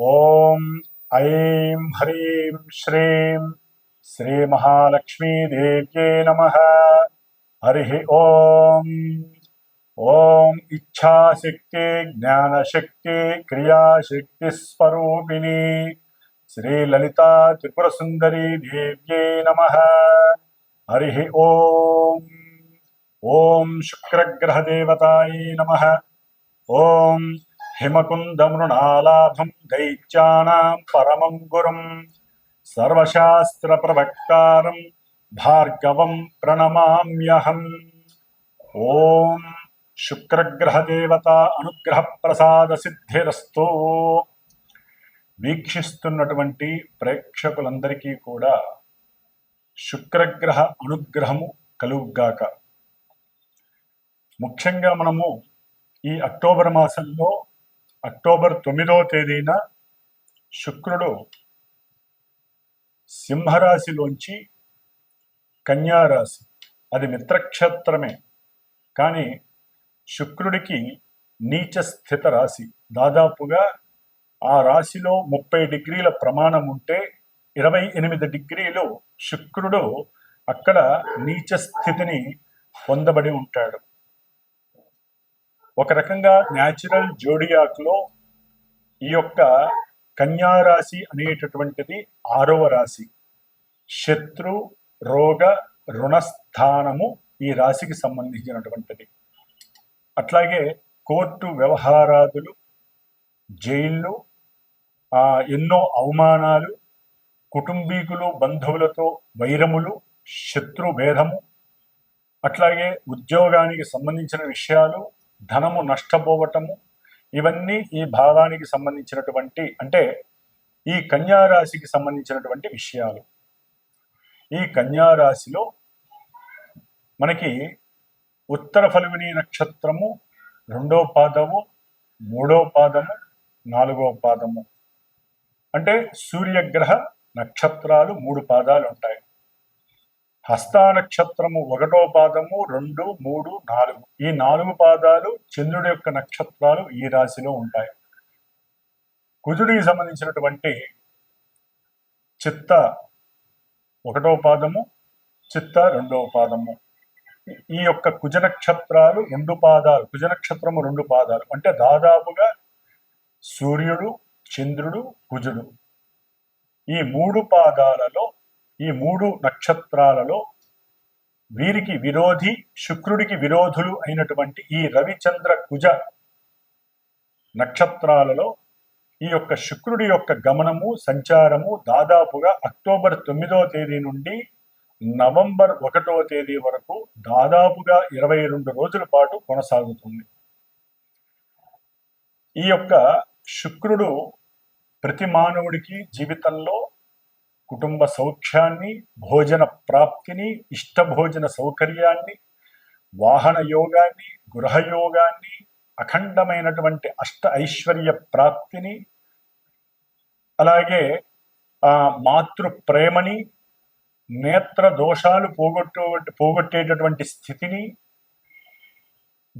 ఓం ఐం హ్రీం శ్రీం శ్రీ మహాలక్ష్మీదేవ్యే నమ హరి ఓం ఓం ఇచ్ఛాశక్తి జ్ఞానశక్తి క్రియాశక్తి స్వరూపిణి శ్రీ లలితా త్రిపుర సుందరీ దేవ్యే నమ హరి ఓం హిమకుందమృణాలాభం దైత్యానాం పరమం గురుం సర్వశాస్త్రప్రవక్తారం భార్గవం ప్రణమామ్యహం ఓం శుక్రగ్రహదేవత అనుగ్రహ ప్రసాద సిద్ధిరస్తు వీక్షిస్తున్నటువంటి ప్రేక్షకులందరికీ కూడా శుక్రగ్రహ అనుగ్రహము కలుగుగాక. ముఖ్యంగా మనము ఈ అక్టోబర్ మాసంలో అక్టోబర్ తొమ్మిదవ తేదీన శుక్రుడు సింహరాశిలోంచి కన్యారాశి. అది మిత్రక్షేత్రమే. కానీ శుక్రుడికి నీచ స్థిత రాశి దాదాపుగా ఆ రాశిలో ముప్పై డిగ్రీల ప్రమాణం ఉంటే ఇరవై ఎనిమిది డిగ్రీలు శుక్రుడు అక్కడ నీచ స్థితిని పొందబడి ఉంటాడు. ఒక రకంగా న్యాచురల్ జోడియాక్లో ఈ యొక్క కన్యా రాశి అనేటటువంటిది ఆరవ రాశి. శత్రు రోగ రుణస్థానము ఈ రాశికి సంబంధించినటువంటిది. అట్లాగే కోర్టు వ్యవహారాదులు జైళ్ళు ఎన్నో అవమానాలు కుటుంబీకులు బంధువులతో వైరములు శత్రు భేదము అట్లాగే ఉద్యోగానికి సంబంధించిన విషయాలు ధనము నష్టపోవటము ఇవన్నీ ఈ భావానికి సంబంధించినటువంటి అంటే ఈ కన్యా రాశికి సంబంధించినటువంటి విషయాలు. ఈ కన్యారాశిలో మనకి ఉత్తర ఫలివిని నక్షత్రము రెండో పాదము మూడో పాదము నాలుగో పాదము. అంటే సూర్యగ్రహ నక్షత్రాలు మూడు పాదాలు ఉంటాయి. హస్తా నక్షత్రము ఒకటో పాదము రెండు మూడు నాలుగు. ఈ నాలుగు పాదాలు చంద్రుడి యొక్క నక్షత్రాలు ఈ రాశిలో ఉంటాయి. కుజుడికి సంబంధించినటువంటి చిత్త ఒకటో పాదము చిత్త రెండవ పాదము. ఈ యొక్క కుజ నక్షత్రాలు రెండు పాదాలు కుజ నక్షత్రము రెండు పాదాలు. అంటే దాదాపుగా సూర్యుడు చంద్రుడు కుజుడు. ఈ మూడు పాదాలలో ఈ మూడు నక్షత్రాలలో వీరికి విరోధి శుక్రుడికి విరోధులు అయినటువంటి ఈ రవిచంద్ర కుజ నక్షత్రాలలో ఈ యొక్క శుక్రుడి యొక్క గమనము సంచారము దాదాపుగా అక్టోబర్ తొమ్మిదో తేదీ నుండి నవంబర్ ఒకటో తేదీ వరకు దాదాపుగా ఇరవై రెండు రోజుల పాటు కొనసాగుతుంది. ఈ యొక్క శుక్రుడు ప్రతి మానవుడికి జీవితంలో కుటుంబ సౌఖ్యాన్ని భోజన ప్రాప్తిని ఇష్టభోజన సౌకర్యాన్ని వాహన యోగాన్ని గృహయోగాన్ని అఖండమైనటువంటి అష్ట ఐశ్వర్య ప్రాప్తిని అలాగే ఆ మాతృ ప్రేమని నేత్ర దోషాలు పోగొట్టు పోగొట్టేటటువంటి స్థితిని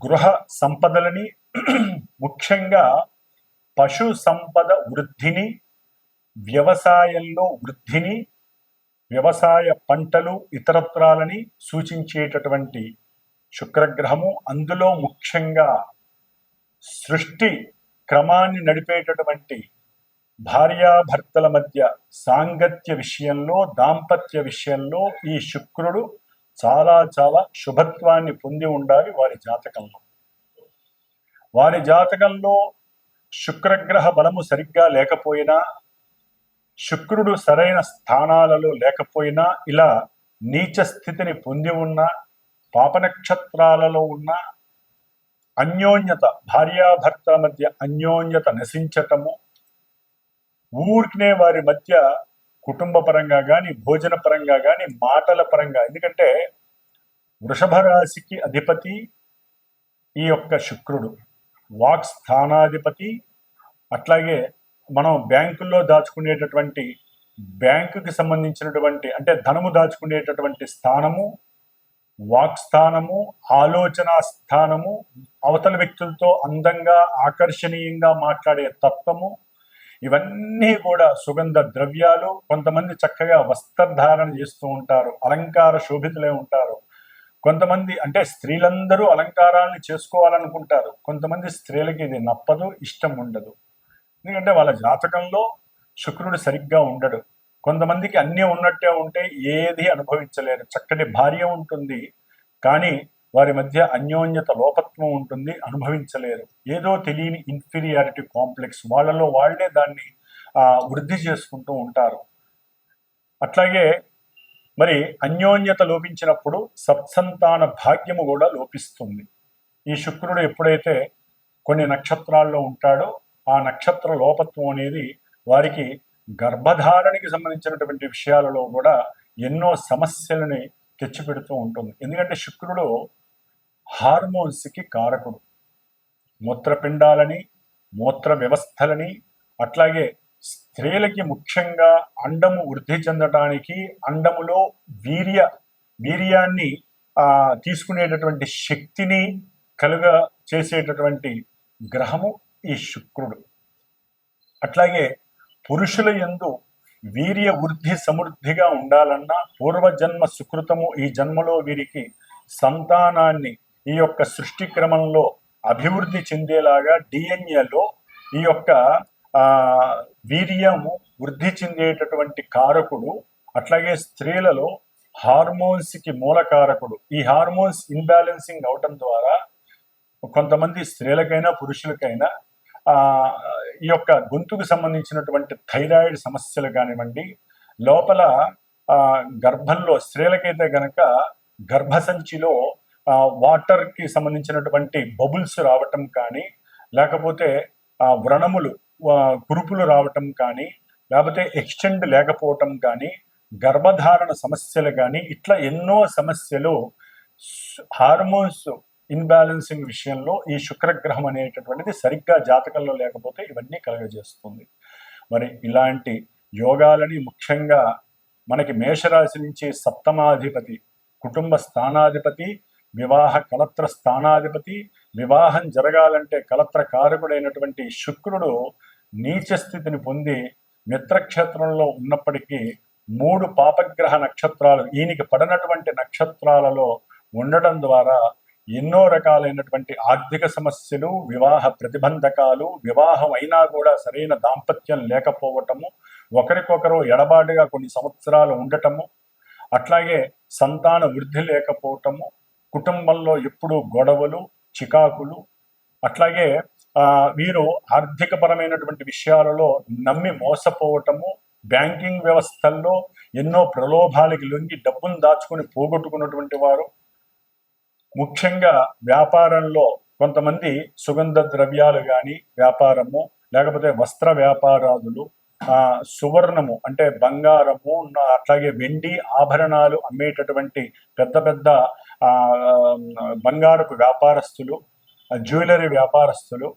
గృహ సంపదలని ముఖ్యంగా పశు సంపద వృద్ధిని వ్యవసాయంలో వృద్ధిని వ్యవసాయ పంటలు ఇతరత్రాలని సూచించేటటువంటి శుక్రగ్రహము అందులో ముఖ్యంగా సృష్టి క్రమాన్ని నడిపేటటువంటి భార్యాభర్తల మధ్య సాంగత్య విషయంలో దాంపత్య విషయంలో ఈ శుక్రుడు చాలా చాలా శుభత్వాన్ని పొంది ఉండాలి వారి జాతకంలో. వారి జాతకంలో శుక్రగ్రహ బలము సరిగ్గా లేకపోయినా శుక్రుడు సరైన స్థానాలలో లేకపోయినా ఇలా నీచ స్థితిని పొంది ఉన్న పాపనక్షత్రాలలో ఉన్న అన్యోన్యత భార్యాభర్తల మధ్య అన్యోన్యత నశించటము ఊరికినే వారి మధ్య కుటుంబ పరంగా కానీ భోజన పరంగా కానీ మాటల పరంగా. ఎందుకంటే వృషభ రాశికి అధిపతి ఈ యొక్క శుక్రుడు వాక్ స్థానాధిపతి అట్లాగే మనం బ్యాంకుల్లో దాచుకునేటటువంటి బ్యాంకుకి సంబంధించినటువంటి అంటే ధనము దాచుకునేటటువంటి స్థానము వాక్ స్థానము ఆలోచన స్థానము అవతల వ్యక్తులతో అందంగా ఆకర్షణీయంగా మాట్లాడే తత్వము ఇవన్నీ కూడా సుగంధ ద్రవ్యాలు కొంతమంది చక్కగా వస్త్రధారణ చేస్తూ ఉంటారు అలంకార శోభితులే ఉంటారు. కొంతమంది అంటే స్త్రీలందరూ అలంకారాన్ని చేసుకోవాలనుకుంటారు. కొంతమంది స్త్రీలకి ఇది నప్పదు ఇష్టం ఉండదు. ఎందుకంటే వాళ్ళ జాతకంలో శుక్రుడు సరిగ్గా ఉండడు. కొంతమందికి అన్నీ ఉన్నట్టే ఉంటే ఏది అనుభవించలేరు. చక్కటి భార్య ఉంటుంది. కానీ వారి మధ్య అన్యోన్యత లోపత్వం ఉంటుంది. అనుభవించలేరు. ఏదో తెలియని ఇన్ఫీరియారిటీ కాంప్లెక్స్ వాళ్ళలో వాళ్ళే దాన్ని ఆ, వృద్ధి చేసుకుంటూ ఉంటారు. అట్లాగే మరి అన్యోన్యత లోపించినప్పుడు సత్సంతాన భాగ్యము కూడా లోపిస్తుంది. ఈ శుక్రుడు ఎప్పుడైతే కొన్ని నక్షత్రాల్లో ఉంటాడో ఆ నక్షత్ర లోపత్వం అనేది వారికి గర్భధారణకి సంబంధించినటువంటి విషయాలలో కూడా ఎన్నో సమస్యలని తెచ్చిపెడుతూ ఉంటుంది. ఎందుకంటే శుక్రుడు హార్మోన్స్కి కారకుడు. మూత్రపిండాలని మూత్ర వ్యవస్థలని అట్లాగే స్త్రీలకి ముఖ్యంగా అండము వృద్ధి చెందటానికి అండములో వీర్య వీర్యాన్ని తీసుకునేటటువంటి శక్తిని కలుగ చేసేటటువంటి గ్రహము. ఈ శుక్రుడు. అట్లాగే పురుషుల ఎందు వీర్య వృద్ధి సమృద్ధిగా ఉండాలన్నా పూర్వజన్మ సుకృతము ఈ జన్మలో వీరికి సంతానాన్ని ఈ యొక్క సృష్టి క్రమంలో అభివృద్ధి చెందేలాగా డిఎన్ఏలో ఈ యొక్క ఆ, వీర్యము వృద్ధి చెందేటటువంటి కారకుడు అట్లాగే స్త్రీలలో హార్మోన్స్కి మూలకారకుడు ఈ హార్మోన్స్ ఇన్బ్యాలెన్సింగ్ అవటం ద్వారా కొంతమంది స్త్రీలకైనా పురుషులకైనా ఈ యొక్క గొంతుకు సంబంధించినటువంటి థైరాయిడ్ సమస్యలు కానివ్వండి లోపల గర్భంలో స్త్రీలకైతే గనక గర్భసంచిలో వాటర్కి సంబంధించినటువంటి బబుల్స్ రావటం కానీ లేకపోతే వ్రణములు కురుపులు రావటం కానీ లేకపోతే ఎక్స్టెండ్ లేకపోవటం కానీ గర్భధారణ సమస్యలు కానీ ఇట్లా ఎన్నో సమస్యలు హార్మోన్స్ ఇన్బ్యాలెన్సింగ్ విషయంలో ఈ శుక్రగ్రహం అనేటటువంటిది సరిగ్గా జాతకంలో లేకపోతే ఇవన్నీ కలగజేస్తుంది. మరి ఇలాంటి యోగాలని ముఖ్యంగా మనకి మేషరాశి నుంచి సప్తమాధిపతి కుటుంబ స్థానాధిపతి వివాహ కలత్ర స్థానాధిపతి వివాహం జరగాలంటే కలత్ర కారకుడైనటువంటి శుక్రుడు నీచ స్థితిని పొంది మిత్రక్షేత్రంలో ఉన్నప్పటికీ మూడు పాపగ్రహ నక్షత్రాలు ఈయనకి పడినటువంటి నక్షత్రాలలో ఉండడం ద్వారా ఎన్నో రకాలైనటువంటి ఆర్థిక సమస్యలు వివాహ ప్రతిబంధకాలు వివాహం అయినా కూడా సరైన దాంపత్యం లేకపోవటము ఒకరికొకరు ఎడబాటుగా కొన్ని సంవత్సరాలు ఉండటము అట్లాగే సంతాన వృద్ధి లేకపోవటము కుటుంబంలో ఎప్పుడూ గొడవలు చికాకులు అట్లాగే వీరు ఆర్థికపరమైనటువంటి విషయాలలో నమ్మి మోసపోవటము బ్యాంకింగ్ వ్యవస్థల్లో ఎన్నో ప్రలోభాలకి లొంగి డబ్బును దాచుకుని పోగొట్టుకున్నటువంటి వారు ముఖ్యంగా వ్యాపారంలో కొంతమంది సుగంధ ద్రవ్యాలు కానీ వ్యాపారము లేకపోతే వస్త్ర వ్యాపారాదులు ఆ, సువర్ణము అంటే బంగారము అట్లాగే వెండి ఆభరణాలు అమ్మేటటువంటి పెద్ద పెద్ద ఆ, బంగారపు వ్యాపారస్తులు జ్యువెలరీ వ్యాపారస్తులు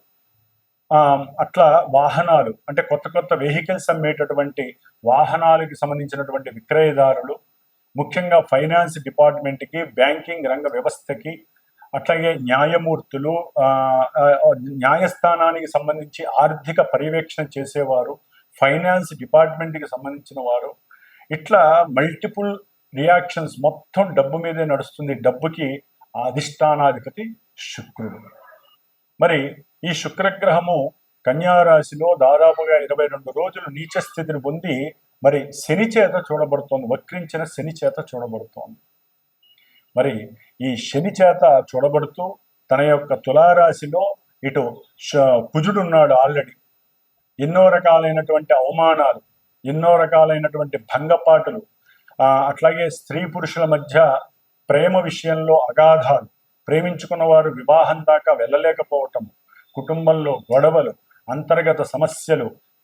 అట్లా వాహనాలు అంటే కొత్త కొత్త వెహికల్స్ అమ్మేటటువంటి వాహనాలకి సంబంధించినటువంటి విక్రయదారులు ముఖ్యంగా ఫైనాన్స్ డిపార్ట్మెంట్కి బ్యాంకింగ్ రంగ వ్యవస్థకి అట్లాగే న్యాయమూర్తులు న్యాయస్థానానికి సంబంధించి ఆర్థిక పర్యవేక్షణ చేసేవారు ఫైనాన్స్ డిపార్ట్మెంట్కి సంబంధించిన వారు. ఇట్లా మల్టిపుల్ రియాక్షన్స్ మొత్తం డబ్బు మీదే నడుస్తుంది. డబ్బుకి అధిష్టానాధిపతి శుక్రుడు. మరి ఈ శుక్రగ్రహము కన్యారాశిలో దాదాపుగా ఇరవై రెండు రోజులు నీచ స్థితిని పొంది మరి శని చేత చూడబడుతోంది వక్రించిన శని చేత చూడబడుతోంది. మరి ఈ శని చేత చూడబడుతూ తన యొక్క తులారాశిలో ఇటు కుజుడు ఉన్నాడు ఆల్రెడీ. ఎన్నో రకాలైనటువంటి అవమానాలు ఎన్నో రకాలైనటువంటి భంగపాటులు అట్లాగే స్త్రీ పురుషుల మధ్య ప్రేమ విషయంలో అగాధాలు ప్రేమించుకున్న వారు వివాహం దాకా వెళ్ళలేకపోవటం కుటుంబంలో గొడవలు అంతర్గత సమస్యలు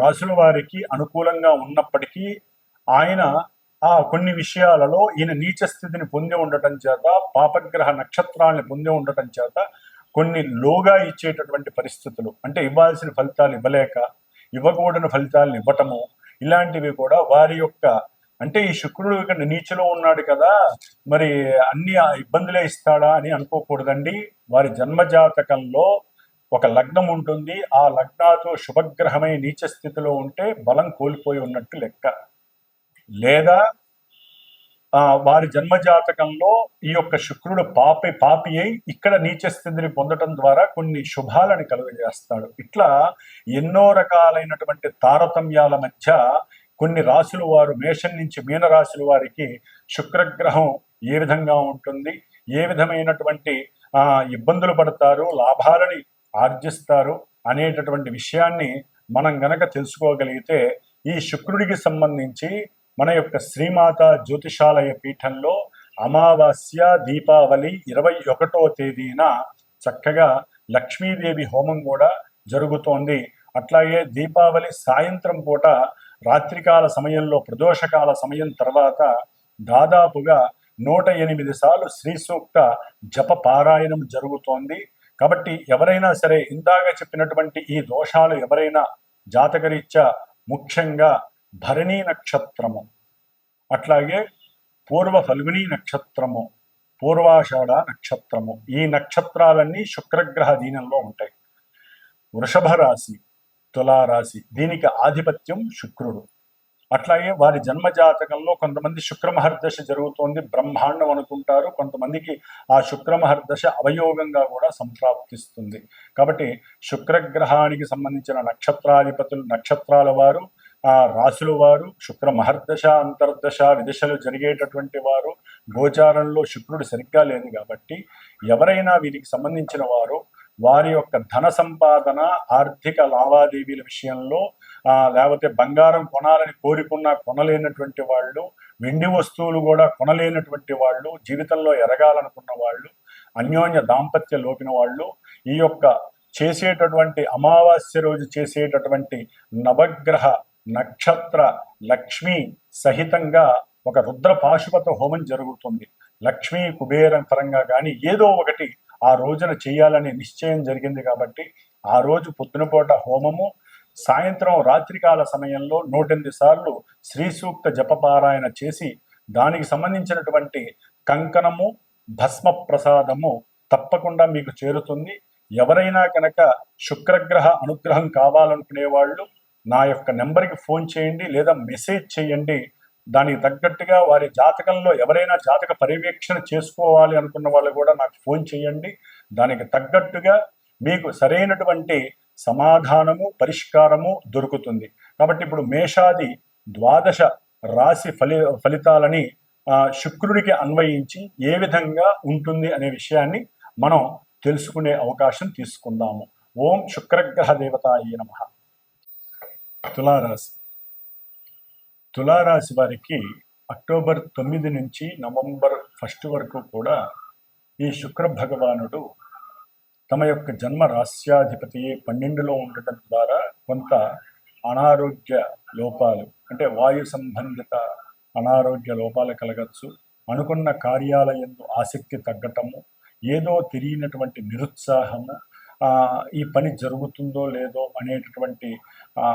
రాసుల వారికి అనుకూలంగా ఉన్నప్పటికీ ఆయన ఆ కొన్ని విషయాలలో ఈయన నీచ స్థితిని పొంది ఉండటం చేత పాపగ్రహ నక్షత్రాలను పొంది ఉండటం చేత కొన్ని లోగా ఇచ్చేటటువంటి పరిస్థితులు. అంటే ఇవ్వాల్సిన ఫలితాలు ఇవ్వలేక ఇవ్వకూడని ఫలితాలను ఇవ్వటము ఇలాంటివి కూడా వారి యొక్క అంటే ఈ శుక్రుడు ఇక్కడ నీచలో ఉన్నాడు కదా మరి అన్ని ఇబ్బందులే ఇస్తాడా అని అనుకోకూడదండి. వారి జన్మజాతకంలో ఒక లగ్నం ఉంటుంది. ఆ లగ్నాతో శుభగ్రహమై నీచ స్థితిలో ఉంటే బలం కోల్పోయి ఉన్నట్టు లెక్క. లేదా ఆ, వారి జన్మజాతకంలో ఈ యొక్క శుక్రుడు పాపి పాపి అయి ఇక్కడ నీచ స్థితిని పొందటం ద్వారా కొన్ని శుభాలను కలుగజేస్తాడు. ఇట్లా ఎన్నో రకాలైనటువంటి తారతమ్యాల మధ్య కొన్ని రాశుల వారు మేషం నుంచి మీన రాశుల వారికి శుక్రగ్రహం ఏ విధంగా ఉంటుంది? ఏ విధమైనటువంటి ఆ, ఇబ్బందులు పడతారు? లాభాలని ఆర్జిస్తారు అనేటటువంటి విషయాన్ని మనం గనక తెలుసుకోగలిగితే ఈ శుక్రుడికి సంబంధించి మన యొక్క శ్రీమాత జ్యోతిషాలయ పీఠంలో అమావాస్య దీపావళి ఇరవై ఒకటో తేదీన చక్కగా లక్ష్మీదేవి హోమం కూడా జరుగుతోంది. అట్లాగే దీపావళి సాయంత్రం పూట రాత్రికాల సమయంలో ప్రదోషకాల సమయం తర్వాత దాదాపుగా నూట ఎనిమిది సార్లు శ్రీ సూక్త జప పారాయణం జరుగుతోంది. కాబట్టి ఎవరైనా సరే ఇందాక చెప్పినటువంటి ఈ దోషాలు ఎవరైనా జాతకరీత్యా ముఖ్యంగా భరణీ నక్షత్రము అట్లాగే పూర్వ ఫల్గుని నక్షత్రము పూర్వాషాఢ నక్షత్రము ఈ నక్షత్రాలన్నీ శుక్రగ్రహ దీనంలో ఉంటాయి. వృషభ రాశి తులారాశి దీనికి ఆధిపత్యం శుక్రుడు. అట్లాగే వారి జన్మ జాతకంలో కొంతమంది శుక్రమహర్దశ జరుగుతోంది బ్రహ్మాండం అనుకుంటారు. కొంతమందికి ఆ శుక్రమహర్దశ అవయోగంగా కూడా సంప్రాప్తిస్తుంది. కాబట్టి శుక్రగ్రహానికి సంబంధించిన నక్షత్రాధిపతులు నక్షత్రాల వారు ఆ రాశుల వారు శుక్ర మహర్దశ అంతర్దశ విదశలు జరిగేటటువంటి వారు గోచారంలో శుక్రుడు సరిగ్గా లేదు కాబట్టి ఎవరైనా వీరికి సంబంధించిన వారు వారి యొక్క ధన సంపాదన ఆర్థిక లావాదేవీల విషయంలో లేకపోతే బంగారం కొనాలని కోరుకున్నా కొనలేనటువంటి వాళ్ళు వెండి వస్తువులు కూడా కొనలేనటువంటి వాళ్ళు జీవితంలో ఎరగాలనుకున్న వాళ్ళు అన్యోన్య దాంపత్య లోపిన వాళ్ళు ఈ యొక్క చేసేటటువంటి అమావాస్య రోజు చేసేటటువంటి నవగ్రహ నక్షత్ర లక్ష్మి సహితంగా ఒక రుద్ర పాశుపత హోమం జరుగుతుంది. లక్ష్మీ కుబేరం పరంగా కానీ ఏదో ఒకటి ఆ రోజున చేయాలనే నిశ్చయం జరిగింది కాబట్టి ఆ రోజు పొద్దునపూట హోమము సాయంత్రం రాత్రికాల సమయంలో నూటెనిమిది సార్లు శ్రీ సూక్త జపపారాయణ చేసి దానికి సంబంధించినటువంటి కంకణము భస్మ ప్రసాదము తప్పకుండా మీకు చేరుతుంది. ఎవరైనా కనుక శుక్రగ్రహ అనుగ్రహం కావాలనుకునే వాళ్ళు నా యొక్క నెంబర్కి ఫోన్ చేయండి లేదా మెసేజ్ చేయండి. దానికి తగ్గట్టుగా వారి జాతకంలో ఎవరైనా జాతక పర్యవేక్షణ చేసుకోవాలి అనుకున్న వాళ్ళు కూడా నాకు ఫోన్ చేయండి. దానికి తగ్గట్టుగా మీకు సరైనటువంటి సమాధానము పరిష్కారము దొరుకుతుంది. కాబట్టి ఇప్పుడు మేషాది ద్వాదశ రాశి ఫలి ఫలితాలని శుక్రుడికి అన్వయించి ఏ విధంగా ఉంటుంది అనే విషయాన్ని మనం తెలుసుకునే అవకాశం తీసుకుందాము. ఓం శుక్రగ్రహ దేవతాయ నమ. తులారాశి. తులారాశి వారికి అక్టోబర్ తొమ్మిది నుంచి నవంబర్ ఫస్ట్ వరకు కూడా ఈ శుక్ర భగవానుడు తమ యొక్క జన్మ రాస్యాధిపతి పన్నెండులో ఉండటం ద్వారా కొంత అనారోగ్య లోపాలు అంటే వాయు సంబంధిత అనారోగ్య లోపాలు కలగచ్చు. అనుకున్న కార్యాలయంలో ఆసక్తి తగ్గటము ఏదో తెలియనటువంటి నిరుత్సాహము ఈ పని జరుగుతుందో లేదో అనేటటువంటి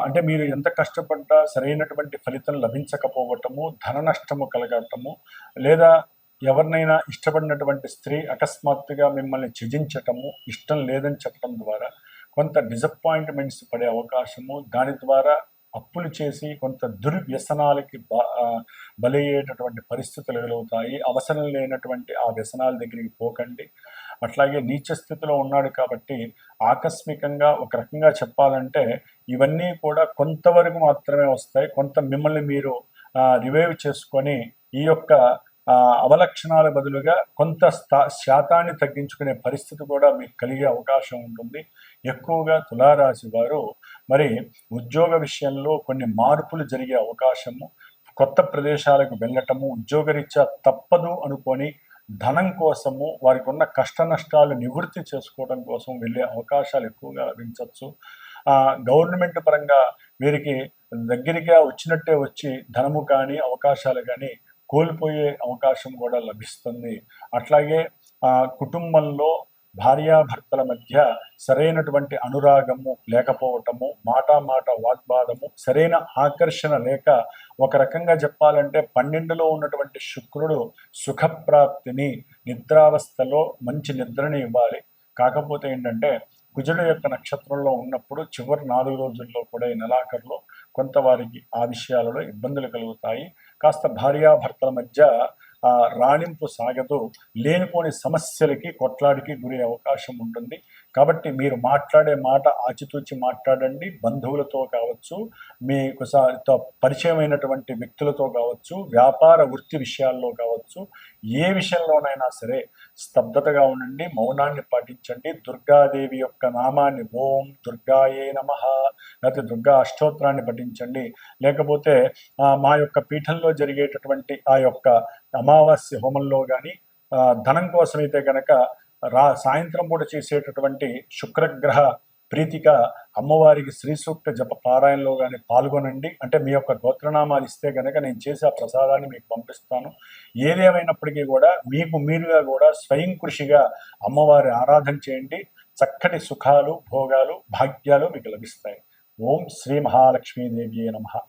అంటే మీరు ఎంత కష్టపడ్డా సరైనటువంటి ఫలితం లభించకపోవటము ధన నష్టము కలగటము లేదా ఎవరినైనా ఇష్టపడినటువంటి స్త్రీ అకస్మాత్తుగా మిమ్మల్ని త్యజించటము ఇష్టం లేదని చెప్పడం ద్వారా కొంత డిసప్పాయింట్మెంట్స్ పడే అవకాశము దాని ద్వారా అప్పులు చేసి కొంత దుర్వ్యసనాలకి బ- బలయ్యేటటువంటి పరిస్థితులు ఎదురవుతాయి. అవసరం లేనటువంటి ఆ వ్యసనాల దగ్గరికి పోకండి. అట్లాగే నీచ స్థితిలో ఉన్నాడు కాబట్టి ఆకస్మికంగా ఒక రకంగా చెప్పాలంటే ఇవన్నీ కూడా కొంతవరకు మాత్రమే వస్తాయి. కొంత మిమ్మల్ని మీరు రివైవ్ చేసుకొని ఈ యొక్క అవలక్షణాల బదులుగా కొంత స్థా శాతాన్ని తగ్గించుకునే పరిస్థితి కూడా మీకు కలిగే అవకాశం ఉంటుంది. ఎక్కువగా తులారాశి వారు మరి ఉద్యోగ విషయంలో కొన్ని మార్పులు జరిగే అవకాశము కొత్త ప్రదేశాలకు వెళ్ళటము ఉద్యోగరీత్యా తప్పదు అనుకొని ధనం కోసము వారికి ఉన్న కష్ట నష్టాలు నివృత్తి చేసుకోవడం కోసం వెళ్ళే అవకాశాలు ఎక్కువగా లభించవచ్చు. గవర్నమెంట్ పరంగా వీరికి దగ్గరగా వచ్చినట్టే వచ్చి ధనము కానీ అవకాశాలు కానీ కోల్పోయే అవకాశం కూడా లభిస్తుంది. అట్లాగే కుటుంబంలో భార్యాభర్తల మధ్య సరైనటువంటి అనురాగము లేకపోవటము మాట మాట వాగ్వాదము సరైన ఆకర్షణ లేక ఒక రకంగా చెప్పాలంటే పన్నెండులో ఉన్నటువంటి శుక్రుడు సుఖప్రాప్తిని నిద్రావస్థలో మంచి నిద్రని ఇవ్వాలి. కాకపోతే ఏంటంటే కుజుడు యొక్క నక్షత్రంలో ఉన్నప్పుడు చివరి నాలుగు రోజుల్లో కూడా ఈ నెలాఖరులో కొంత వారికి ఆ విషయాలలో ఇబ్బందులు కలుగుతాయి. కాస్త భార్యాభర్తల మధ్య ఆ రాణింపు సాగదు. లేనిపోని సమస్యలకి కొట్లాడికి గురి అవకాశం ఉంటుంది. కాబట్టి మీరు మాట్లాడే మాట ఆచితూచి మాట్లాడండి. బంధువులతో కావచ్చు మీకు స- పరిచయమైనటువంటి వ్యక్తులతో కావచ్చు వ్యాపార వృత్తి విషయాల్లో కావచ్చు ఏ విషయంలోనైనా సరే స్తబ్దతగా ఉండండి మౌనాన్ని పాటించండి. దుర్గాదేవి యొక్క నామాన్ని ఓం దుర్గాయే నమ లేకపోతే దుర్గా అష్టోత్తరాన్ని పఠించండి. లేకపోతే మా యొక్క పీఠంలో జరిగేటటువంటి ఆ యొక్క అమావాస్య హోమంలో కానీ ధనం కోసమైతే కనుక రా సాయంత్రం పూట చేసేటటువంటి శుక్రగ్రహ ప్రీతిక అమ్మవారికి శ్రీ సూక్త జప పారాయణలో కానీ పాల్గొనండి. అంటే మీ యొక్క గోత్రనామాలు ఇస్తే కనుక నేను చేసే ఆ ప్రసాదాన్ని మీకు పంపిస్తాను. ఏదేమైనప్పటికీ కూడా మీకు మీరుగా కూడా స్వయం కృషిగా అమ్మవారి ఆరాధన చేయండి. చక్కటి సుఖాలు భోగాలు భాగ్యాలు మీకు లభిస్తాయి. ఓం శ్రీ మహాలక్ష్మీదేవి నమ.